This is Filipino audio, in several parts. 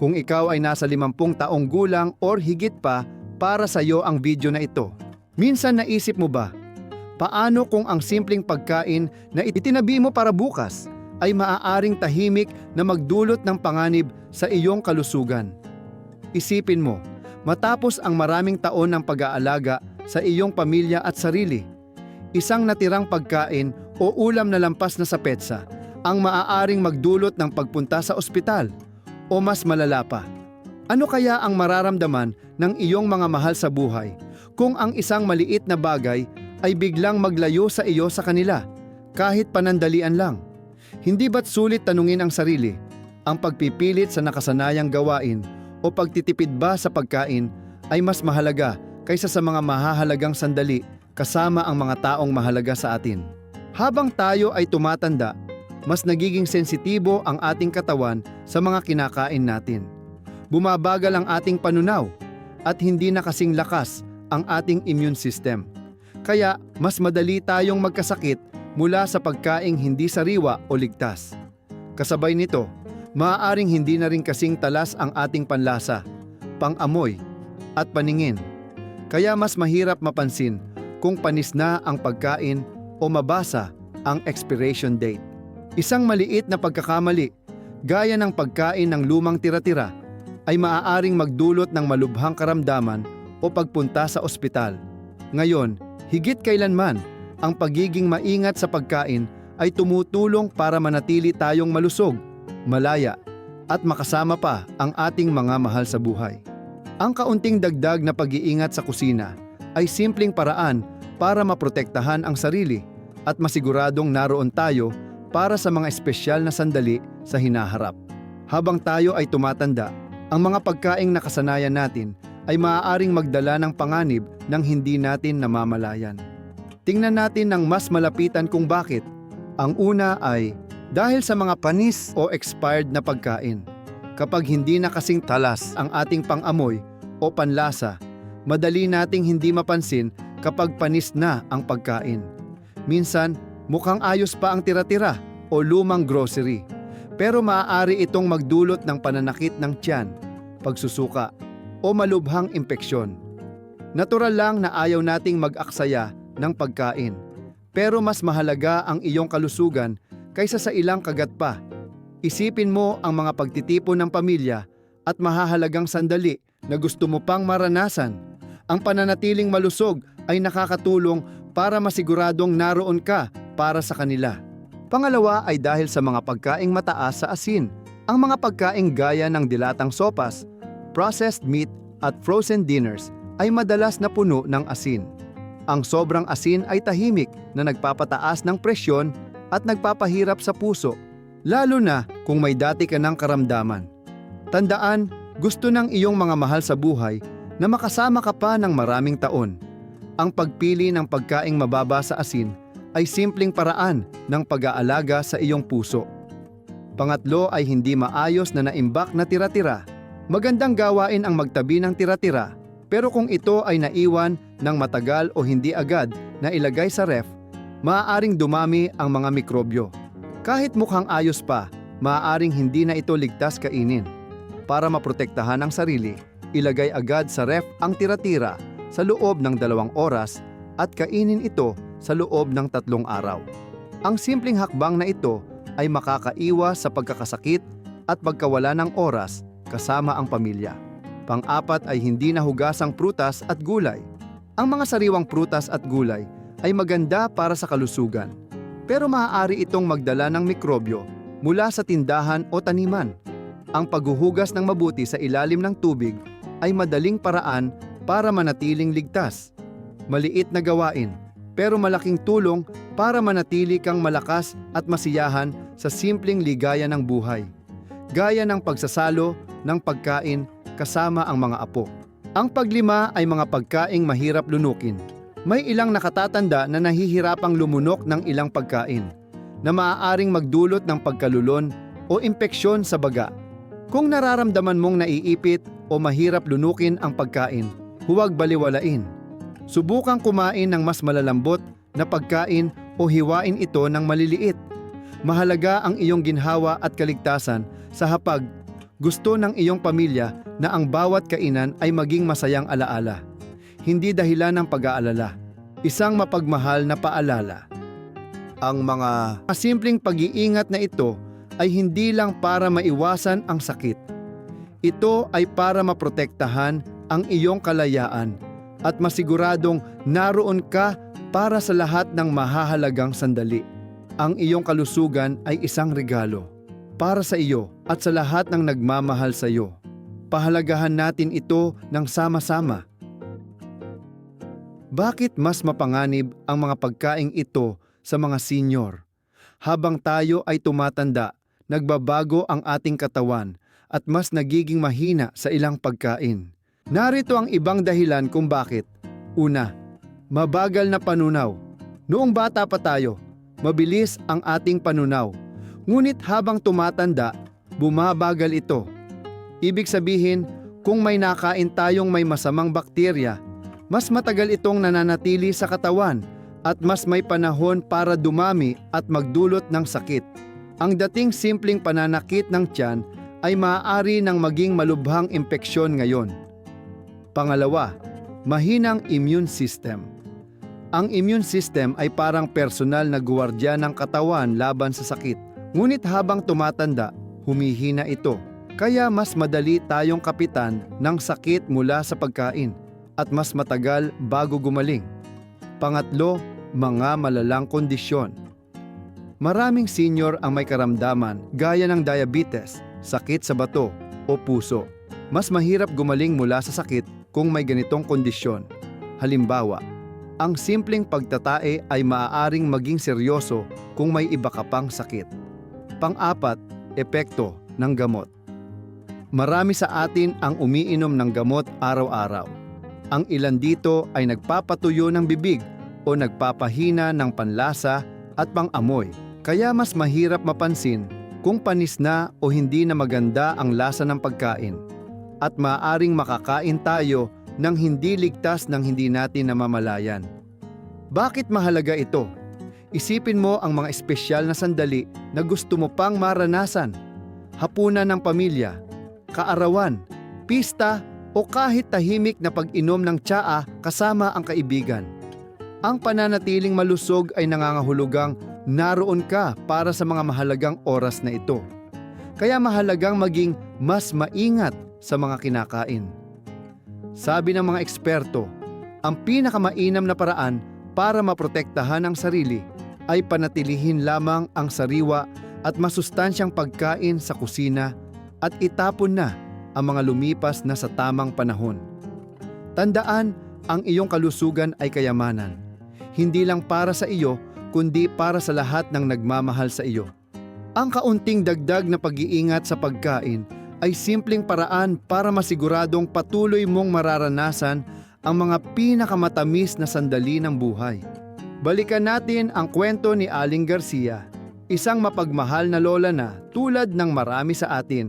Kung ikaw ay nasa 50 taong gulang or higit pa, para sa iyo ang video na ito. Minsan naisip mo ba, paano kung ang simpleng pagkain na itinabi mo para bukas ay maaaring tahimik na magdulot ng panganib sa iyong kalusugan? Isipin mo, matapos ang maraming taon ng pag-aalaga sa iyong pamilya at sarili, isang natirang pagkain o ulam na lampas na sa petsa ang maaaring magdulot ng pagpunta sa ospital o mas malala pa. Ano kaya ang mararamdaman ng iyong mga mahal sa buhay kung ang isang maliit na bagay ay biglang maglayo sa iyo sa kanila kahit panandalian lang? Hindi ba't sulit tanungin ang sarili, ang pagpipilit sa nakasanayang gawain o pagtitipid ba sa pagkain ay mas mahalaga kaysa sa mga mahahalagang sandali kasama ang mga taong mahalaga sa atin? Habang tayo ay tumatanda, mas nagiging sensitibo ang ating katawan sa mga kinakain natin. Bumabagal ang ating panunaw at hindi na kasing lakas ang ating immune system. Kaya mas madali tayong magkasakit mula sa pagkaing hindi sariwa o ligtas. Kasabay nito, maaaring hindi na rin kasing talas ang ating panlasa, pangamoy, at paningin. Kaya mas mahirap mapansin kung panis na ang pagkain o mabasa ang expiration date. Isang maliit na pagkakamali, gaya ng pagkain ng lumang tira-tira, ay maaaring magdulot ng malubhang karamdaman o pagpunta sa ospital. Ngayon, higit kailanman, ang pagiging maingat sa pagkain ay tumutulong para manatili tayong malusog, malaya, at makasama pa ang ating mga mahal sa buhay. Ang kaunting dagdag na pag-iingat sa kusina ay simpleng paraan para maprotektahan ang sarili at masiguradong naroon tayo para sa mga espesyal na sandali sa hinaharap. Habang tayo ay tumatanda, ang mga pagkaing nakasanayan natin ay maaaring magdala ng panganib ng hindi natin namamalayan. Tingnan natin ng mas malapitan kung bakit. Ang una ay dahil sa mga panis o expired na pagkain. Kapag hindi na kasing talas ang ating pangamoy o panlasa, madali nating hindi mapansin kapag panis na ang pagkain. Minsan, mukhang ayos pa ang tira-tira o lumang grocery. Pero maaari itong magdulot ng pananakit ng tiyan, pagsusuka, o malubhang impeksyon. Natural lang na ayaw nating mag-aksaya ng pagkain. Pero mas mahalaga ang iyong kalusugan kaysa sa ilang kagat pa. Isipin mo ang mga pagtitipon ng pamilya at mahahalagang sandali na gusto mo pang maranasan. Ang pananatiling malusog ay nakakatulong para masiguradong naroon ka para sa kanila. Pangalawa ay dahil sa mga pagkaing mataas sa asin. Ang mga pagkaing gaya ng dilatang sopas, processed meat at frozen dinners ay madalas na puno ng asin. Ang sobrang asin ay tahimik na nagpapataas ng presyon at nagpapahirap sa puso, lalo na kung may dati ka ng karamdaman. Tandaan, gusto ng iyong mga mahal sa buhay na makasama ka pa ng maraming taon. Ang pagpili ng pagkaing mababa sa asin ay simpleng paraan ng pag-aalaga sa iyong puso. Pangatlo ay hindi maayos na naimbak na tira-tira. Magandang gawain ang magtabi ng tira-tira, pero kung ito ay naiwan ng matagal o hindi agad na ilagay sa ref, maaaring dumami ang mga mikrobyo. Kahit mukhang ayos pa, maaaring hindi na ito ligtas kainin. Para maprotektahan ang sarili, ilagay agad sa ref ang tira-tira sa loob ng dalawang oras at kainin ito sa loob ng tatlong araw. Ang simpleng hakbang na ito ay makakaiwas sa pagkakasakit at pagkawala ng oras kasama ang pamilya. Pang-apat ay hindi nahugasang prutas at gulay. Ang mga sariwang prutas at gulay ay maganda para sa kalusugan. Pero maaari itong magdala ng mikrobyo mula sa tindahan o taniman. Ang paghuhugas ng mabuti sa ilalim ng tubig ay madaling paraan para manatiling ligtas. Maliit na gawain, pero malaking tulong para manatili kang malakas at masiyahan sa simpleng ligaya ng buhay. Gaya ng pagsasalo ng pagkain kasama ang mga apo. Ang paglima ay mga pagkaing mahirap lunukin. May ilang nakatatanda na nahihirapang lumunok ng ilang pagkain na maaaring magdulot ng pagkalulon o impeksyon sa baga. Kung nararamdaman mong naiipit o mahirap lunukin ang pagkain, huwag baliwalain. Subukang kumain ng mas malalambot na pagkain o hiwain ito ng maliliit. Mahalaga ang iyong ginhawa at kaligtasan sa hapag Gusto ng iyong pamilya na ang bawat kainan ay maging masayang alaala. Hindi dahilan ng pag-aalala. Isang mapagmahal na paalala. Ang mga simpleng pag-iingat na ito ay hindi lang para maiwasan ang sakit. Ito ay para maprotektahan ang iyong kalayaan at masiguradong naroon ka para sa lahat ng mahahalagang sandali. Ang iyong kalusugan ay isang regalo para sa iyo at sa lahat ng nagmamahal sa iyo. Pahalagahan natin ito ng sama-sama. Bakit mas mapanganib ang mga pagkaing ito sa mga senior? Habang tayo ay tumatanda, nagbabago ang ating katawan at mas nagiging mahina sa ilang pagkain. Narito ang ibang dahilan kung bakit. Una, mabagal na panunaw. Noong bata pa tayo, mabilis ang ating panunaw. Ngunit habang tumatanda, bumabagal ito. Ibig sabihin, kung may nakain tayong may masamang bakterya, mas matagal itong nananatili sa katawan at mas may panahon para dumami at magdulot ng sakit. Ang dating simpleng pananakit ng tiyan ay maaari ng maging malubhang impeksyon ngayon. Pangalawa, mahinang immune system. Ang immune system ay parang personal na guwardiya ng katawan laban sa sakit. Ngunit habang tumatanda, humihina ito. Kaya mas madali tayong kapitan ng sakit mula sa pagkain at mas matagal bago gumaling. Pangatlo, mga malalang kondisyon. Maraming senior ang may karamdaman gaya ng diabetes, sakit sa bato o puso. Mas mahirap gumaling mula sa sakit kung may ganitong kondisyon. Halimbawa, ang simpleng pagtatae ay maaaring maging seryoso kung may iba ka pang sakit. Pang-apat, epekto ng gamot. Marami sa atin ang umiinom ng gamot araw-araw. Ang ilan dito ay nagpapatuyo ng bibig o nagpapahina ng panlasa at pang-amoy. Kaya mas mahirap mapansin kung panis na o hindi na maganda ang lasa ng pagkain. At maaring makakain tayo ng hindi ligtas ng hindi natin namamalayan. Bakit mahalaga ito? Isipin mo ang mga espesyal na sandali na gusto mo pang maranasan. Hapunan ng pamilya, kaarawan, pista o kahit tahimik na pag-inom ng tsaa kasama ang kaibigan. Ang pananatiling malusog ay nangangahulugang naroon ka para sa mga mahalagang oras na ito. Kaya mahalagang maging mas maingat sa mga kinakain. Sabi ng mga eksperto, ang pinakamainam na paraan para maprotektahan ang sarili ay panatilihin lamang ang sariwa at masustansyang pagkain sa kusina at itapon na ang mga lumipas na sa tamang panahon. Tandaan, ang iyong kalusugan ay kayamanan. Hindi lang para sa iyo, kundi para sa lahat ng nagmamahal sa iyo. Ang kaunting dagdag na pag-iingat sa pagkain ay simpleng paraan para masiguradong patuloy mong mararanasan ang mga pinakamatamis na sandali ng buhay. Balikan natin ang kwento ni Aling Garcia, isang mapagmahal na lola na tulad ng marami sa atin,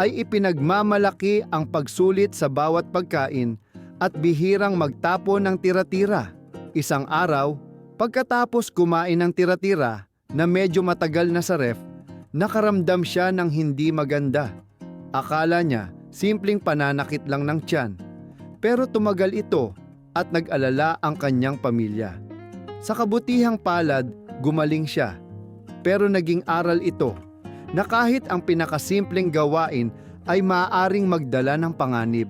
ay ipinagmamalaki ang pagsulit sa bawat pagkain at bihirang magtapon ng tira-tira. Isang araw, pagkatapos kumain ng tira-tira na medyo matagal na sa ref, nakaramdam siya ng hindi maganda. Akala niya simpleng pananakit lang ng tiyan. Pero tumagal ito at nag-alala ang kanyang pamilya. Sa kabutihang palad, gumaling siya. Pero naging aral ito na kahit ang pinakasimpleng gawain ay maaaring magdala ng panganib.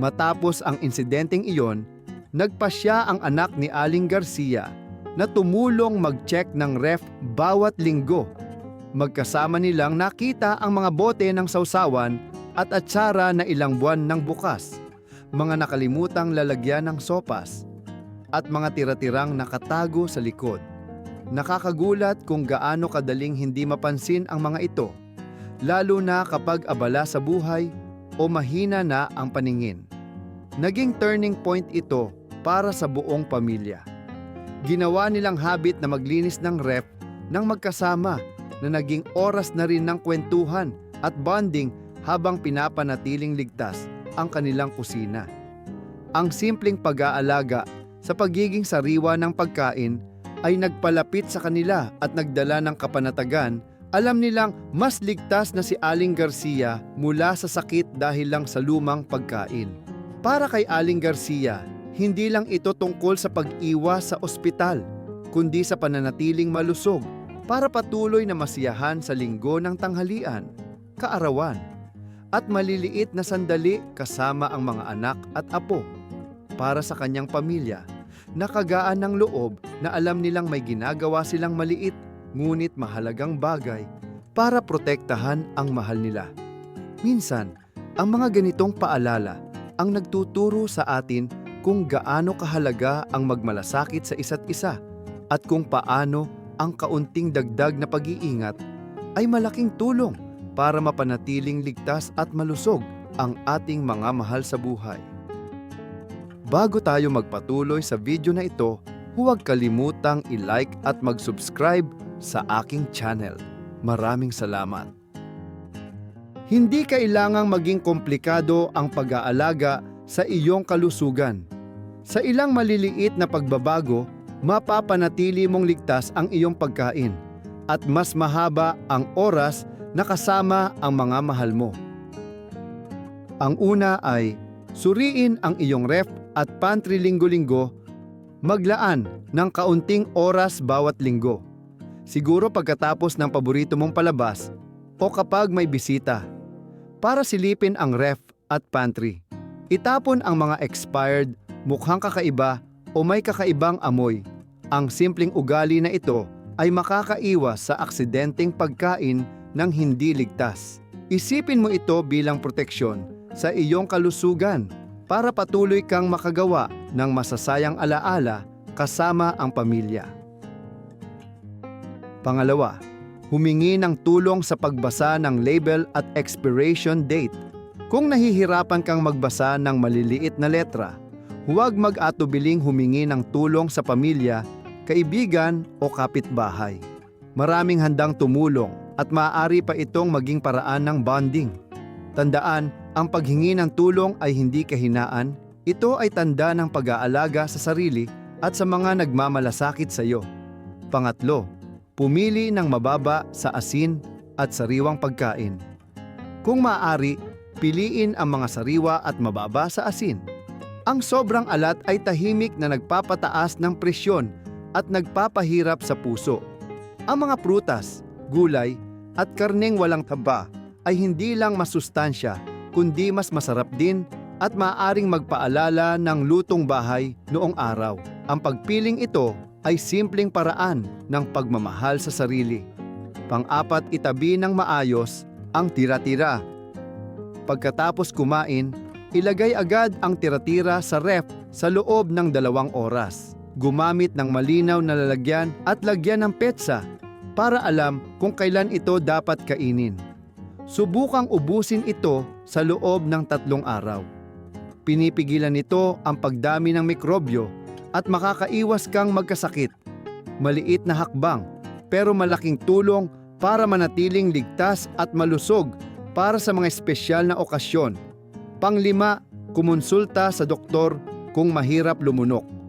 Matapos ang insidenteng iyon, nagpasya ang anak ni Aling Garcia na tumulong mag-check ng ref bawat linggo. Magkasama nilang nakita ang mga bote ng sausawan at atsara na ilang buwan ng bukas, mga nakalimutang lalagyan ng sopas, at mga tira-tirang nakatago sa likod. Nakakagulat kung gaano kadaling hindi mapansin ang mga ito, lalo na kapag abala sa buhay o mahina na ang paningin. Naging turning point ito para sa buong pamilya. Ginawa nilang habit na maglinis ng ref ng magkasama na naging oras na rin ng kwentuhan at bonding habang pinapanatiling ligtas ang kanilang kusina. Ang simpleng pag-aalaga sa pagiging sariwa ng pagkain ay nagpalapit sa kanila at nagdala ng kapanatagan Alam nilang mas ligtas na si Aling Garcia mula sa sakit dahil lang sa lumang pagkain. Para kay Aling Garcia, hindi lang ito tungkol sa pag-iwas sa ospital, kundi sa pananatiling malusog para patuloy na masiyahan sa linggo ng tanghalian, kaarawan, at maliliit na sandali kasama ang mga anak at apo. Para sa kanyang pamilya, nakagaan ng loob na alam nilang may ginagawa silang maliit ngunit mahalagang bagay para protektahan ang mahal nila. Minsan, ang mga ganitong paalala ang nagtuturo sa atin kung gaano kahalaga ang magmalasakit sa isa't isa at kung paano ang kaunting dagdag na pag-iingat ay malaking tulong para mapanatiling ligtas at malusog ang ating mga mahal sa buhay. Bago tayo magpatuloy sa video na ito, huwag kalimutang i-like at mag-subscribe sa aking channel. Maraming salamat. Hindi kailangang maging komplikado ang pag-aalaga sa iyong kalusugan. Sa ilang maliliit na pagbabago, mapapanatili mong ligtas ang iyong pagkain at mas mahaba ang oras na kasama ang mga mahal mo. Ang una ay suriin ang iyong ref at pantry linggo-linggo, maglaan ng kaunting oras bawat linggo. Siguro pagkatapos ng paborito mong palabas o kapag may bisita. Para silipin ang ref at pantry. Itapon ang mga expired, mukhang kakaiba o may kakaibang amoy. Ang simpleng ugali na ito ay makakaiwas sa aksidenteng pagkain ng hindi ligtas. Isipin mo ito bilang proteksyon sa iyong kalusugan para patuloy kang makagawa ng masasayang alaala kasama ang pamilya. Pangalawa, humingi ng tulong sa pagbasa ng label at expiration date. Kung nahihirapan kang magbasa ng maliliit na letra, huwag mag-atubiling humingi ng tulong sa pamilya, kaibigan o kapitbahay. Maraming handang tumulong at maaari pa itong maging paraan ng bonding. Tandaan, ang paghingi ng tulong ay hindi kahinaan, ito ay tanda ng pag-aalaga sa sarili at sa mga nagmamalasakit sa iyo. Pangatlo, pumili ng mababa sa asin at sariwang pagkain. Kung maaari, piliin ang mga sariwa at mababa sa asin. Ang sobrang alat ay tahimik na nagpapataas ng presyon at nagpapahirap sa puso. Ang mga prutas, gulay, at karneng walang taba ay hindi lang masustansya, kundi mas masarap din at maaaring magpaalala ng lutong bahay noong araw. Ang pagpiling ito ay simpleng paraan ng pagmamahal sa sarili. Pang-apat, itabi ng maayos ang tira-tira. Pagkatapos kumain, ilagay agad ang tira-tira sa ref sa loob ng dalawang oras. Gumamit ng malinaw na lalagyan at lagyan ng petsa para alam kung kailan ito dapat kainin. Subukang ubusin ito sa loob ng tatlong araw. Pinipigilan nito ang pagdami ng mikrobyo at makakaiwas kang magkasakit. Maliit na hakbang pero malaking tulong para manatiling ligtas at malusog para sa mga espesyal na okasyon. Panglima, kumonsulta sa doktor kung mahirap lumunok.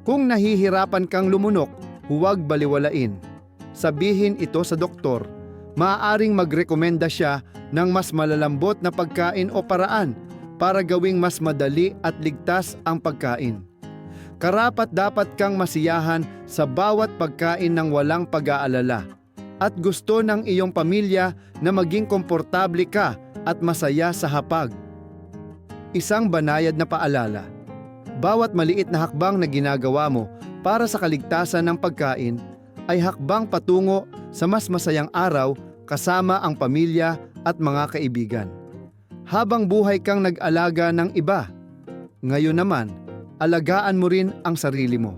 Kung nahihirapan kang lumunok, huwag baliwalain. Sabihin ito sa doktor, maaaring magrekomenda siya ng mas malalambot na pagkain o paraan para gawing mas madali at ligtas ang pagkain. Karapat dapat kang masiyahan sa bawat pagkain ng walang pag-aalala at gusto ng iyong pamilya na maging komportable ka at masaya sa hapag. Isang banayad na paalala. Bawat maliit na hakbang na ginagawa mo para sa kaligtasan ng pagkain ay hakbang patungo sa mas masayang araw kasama ang pamilya at mga kaibigan. Habang buhay kang nag-alaga ng iba, ngayon naman, alagaan mo rin ang sarili mo.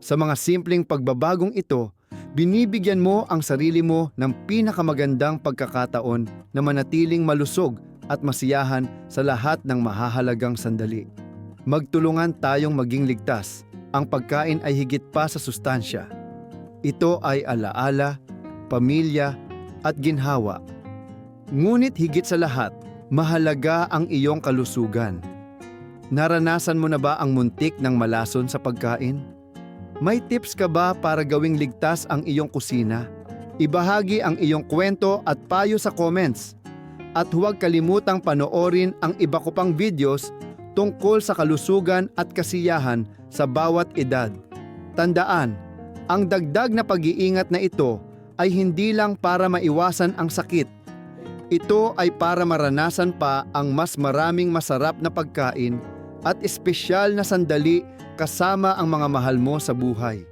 Sa mga simpleng pagbabagong ito, binibigyan mo ang sarili mo ng pinakamagandang pagkakataon na manatiling malusog at masiyahan sa lahat ng mahahalagang sandali. Magtulungan tayong maging ligtas. Ang pagkain ay higit pa sa sustansya. Ito ay alaala, pamilya, at ginhawa. Ngunit higit sa lahat, mahalaga ang iyong kalusugan. Naranasan mo na ba ang muntik ng malason sa pagkain? May tips ka ba para gawing ligtas ang iyong kusina? Ibahagi ang iyong kwento at payo sa comments. At huwag kalimutang panoorin ang iba ko pang videos tungkol sa kalusugan at kasiyahan sa bawat edad. Tandaan, ang dagdag na pag-iingat na ito ay hindi lang para maiwasan ang sakit. Ito ay para maranasan pa ang mas maraming masarap na pagkain at espesyal na sandali kasama ang mga mahal mo sa buhay.